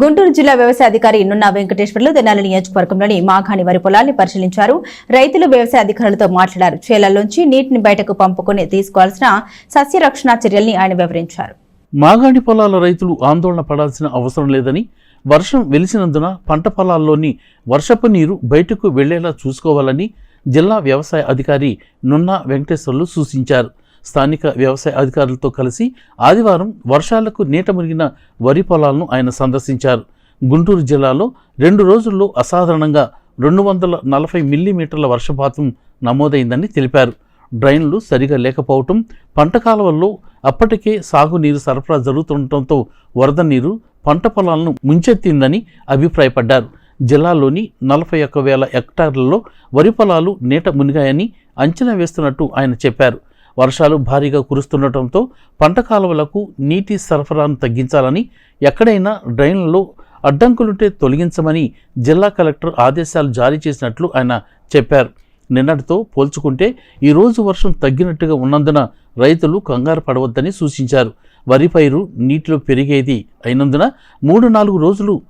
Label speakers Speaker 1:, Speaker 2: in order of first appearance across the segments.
Speaker 1: గుంటూరు జిల్లా వ్యవసాయ అధికారి నున్నా వెంకటేశ్వర్లు తెనాలి నియోజకవర్గంలోని మాఘాని వరి పొలాన్ని పరిశీలించారు. రైతులు వ్యవసాయ అధికారులతో మాట్లాడారు. చేలల్లోంచి నీటిని బయటకు పంపుకుని తీసుకోవాల్సిన సస్యరక్షణ చర్యల్ని ఆయన వివరించారు.
Speaker 2: మాగాణి పొలాల రైతులు ఆందోళన పడాల్సిన అవసరం లేదని వర్షం వెలిసినందున పంట పొలాల్లోని వర్షపు నీరు బయటకు వెళ్ళేలా చూసుకోవాలని జిల్లా వ్యవసాయ అధికారి నున్నా వెంకటేశ్వర్లు సూచించారు. స్థానిక వ్యవసాయ అధికారులతో కలిసి ఆదివారం వర్షాలకు నీట మునిగిన వరి పొలాలను ఆయన సందర్శించారు. గుంటూరు జిల్లాలో రెండు రోజుల్లో అసాధారణంగా రెండు వందల నలభై మిల్లీమీటర్ల వర్షపాతం నమోదైందని తెలిపారు. డ్రైన్లు సరిగా లేకపోవటం పంట కాలువల్లో అప్పటికే సాగునీరు సరఫరా జరుగుతుండటంతో వరద నీరు పంట పొలాలను ముంచెత్తిందని అభిప్రాయపడ్డారు. జిల్లాలోని నలభై ఒక్క వేల హెక్టార్లలో వరి పొలాలు నీట మునిగాయని అంచనా వేస్తున్నట్టు ఆయన చెప్పారు. వర్షాలు భారీగా కురుస్తుండటంతో పంట కాలువలకు నీటి సరఫరాను తగ్గించాలని ఎక్కడైనా డ్రైన్లలో అడ్డంకులుంటే తొలగించమని జిల్లా కలెక్టర్ ఆదేశాలు జారీ చేసినట్లు ఆయన చెప్పారు. నిన్నటితో పోల్చుకుంటే ఈరోజు వర్షం తగ్గినట్టుగా ఉన్నందున రైతులు కంగారు పడవద్దని సూచించారు. వరి పైరు నీటిలో పెరిగేది అయినందున మూడు నాలుగు రోజులు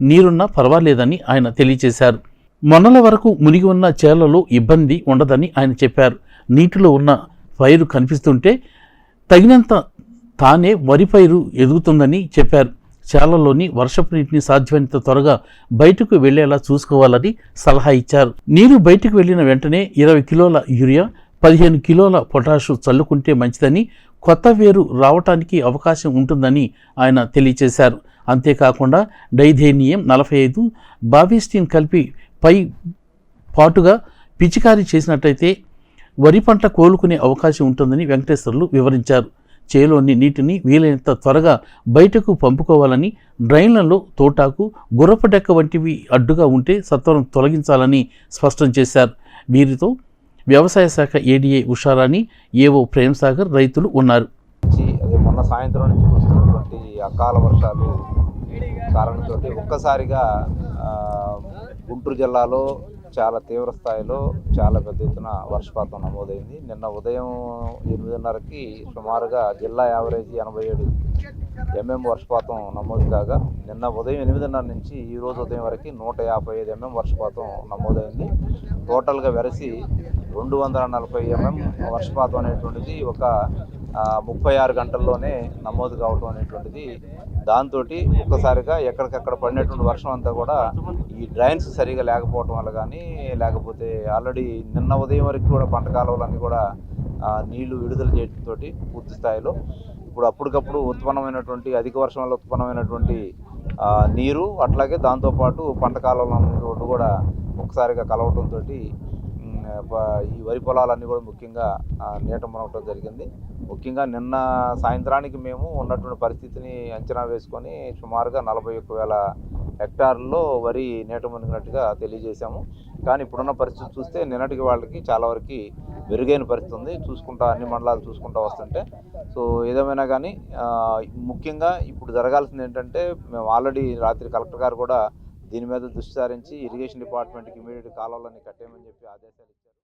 Speaker 2: నీరున్నా పర్వాలేదని ఆయన తెలియజేశారు. మొన్నల వరకు మునిగి ఉన్న చేలలో ఇబ్బంది ఉండదని ఆయన చెప్పారు. నీటిలో ఉన్న పైరు కనిపిస్తుంటే తగినంత తానే వరి పైరు ఎదుగుతుందని చెప్పారు. చేలలోని వర్షపు నీటిని సాధ్యమైనంత త్వరగా బయటకు వెళ్ళేలా చూసుకోవాలని సలహా ఇచ్చారు. నీరు బయటకు వెళ్ళిన వెంటనే ఇరవై కిలోల యూరియా పదిహేను కిలోల పొటాషు చల్లుకుంటే మంచిదని కొత్త వేరు రావటానికి అవకాశం ఉంటుందని ఆయన తెలియజేశారు అంతేకాకుండా డైధేనియం నలభై ఐదు బావిస్టిన్ కలిపి పై పాటుగా పిచికారీ చేసినట్టయితే వరి పంట కోలుకునే అవకాశం ఉంటుందని వెంకటేశ్వర్లు వివరించారు. చేలోని నీటిని వీలైనంత త్వరగా బయటకు పంపుకోవాలని డ్రైన్లలో తోటాకు గుర్రపడెక్క వంటివి అడ్డుగా ఉంటే సత్వరం తొలగించాలని స్పష్టం చేశారు. వీరితో వ్యవసాయ శాఖ ఏడీఏ ఉషారాణి ఏవో ప్రేమసాగర్ రైతులు ఉన్నారు.
Speaker 3: మొన్న సాయంత్రం నుంచి కురుస్తున్నటువంటి అకాల వర్షాలు కారణంతో ఒక్కసారిగా గుంటూరు జిల్లాలో చాలా తీవ్ర స్థాయిలో చాలా పెద్ద ఎత్తున వర్షపాతం నమోదైంది. నిన్న ఉదయం ఎనిమిదిన్నరకి సుమారుగా జిల్లా యావరేజ్ ఎనభై ఏడు ఎంఎం వర్షపాతం నమోదు కాగా నిన్న ఉదయం ఎనిమిదిన్నర నుంచి ఈ రోజు ఉదయం వరకు నూట యాభై ఐదు ఎంఎం వర్షపాతం నమోదైంది. టోటల్గా వెరసి రెండు వందల నలభై ఎంఎం వర్షపాతం అనేటువంటిది ఒక ముప్పై ఆరు గంటల్లోనే నమోదు కావటం అనేటువంటిది దాంతో ఒక్కసారిగా ఎక్కడికక్కడ పడినటువంటి వర్షం అంతా కూడా ఈ డ్రైన్స్ సరిగా లేకపోవటం వల్ల కానీ లేకపోతే ఆల్రెడీ నిన్న ఉదయం వరకు కూడా పంట కాలువలన్నీ కూడా నీళ్ళు విడుదల చేయడంతో పూర్తి స్థాయిలో ఇప్పుడు అప్పటికప్పుడు ఉత్పన్నమైనటువంటి అధిక వర్షం వల్ల ఉత్పన్నమైనటువంటి నీరు అట్లాగే దాంతోపాటు పంట కాలంలో కూడా ఒకసారిగా కలవటంతో ఈ వరి పొలాలన్నీ కూడా ముఖ్యంగా నీట మునగటం జరిగింది. ముఖ్యంగా నిన్న సాయంత్రానికి మేము ఉన్నటువంటి పరిస్థితిని అంచనా వేసుకొని సుమారుగా నలభై ఒక్క వేల హెక్టార్లలో వరి నీట మునిగినట్టుగా తెలియజేశాము. కానీ ఇప్పుడున్న పరిస్థితి చూస్తే నిన్నటికి వాళ్ళకి చాలా వరకు మెరుగైన పరిస్థితి ఉంది. చూసుకుంటా అన్ని మండలాలు చూసుకుంటా వస్తుంటే. సో ఏదేమైనా కానీ ముఖ్యంగా ఇప్పుడు జరగాల్సింది ఏంటంటే మేము ఆల్రెడీ రాత్రి కలెక్టర్ గారు కూడా దీని మీద దృష్టి సారించి ఇరిగేషన్ డిపార్ట్మెంట్కి ఇమీడియట్ కాలువలన్నీ కట్టేయమని చెప్పి ఆదేశాలు ఇచ్చారు.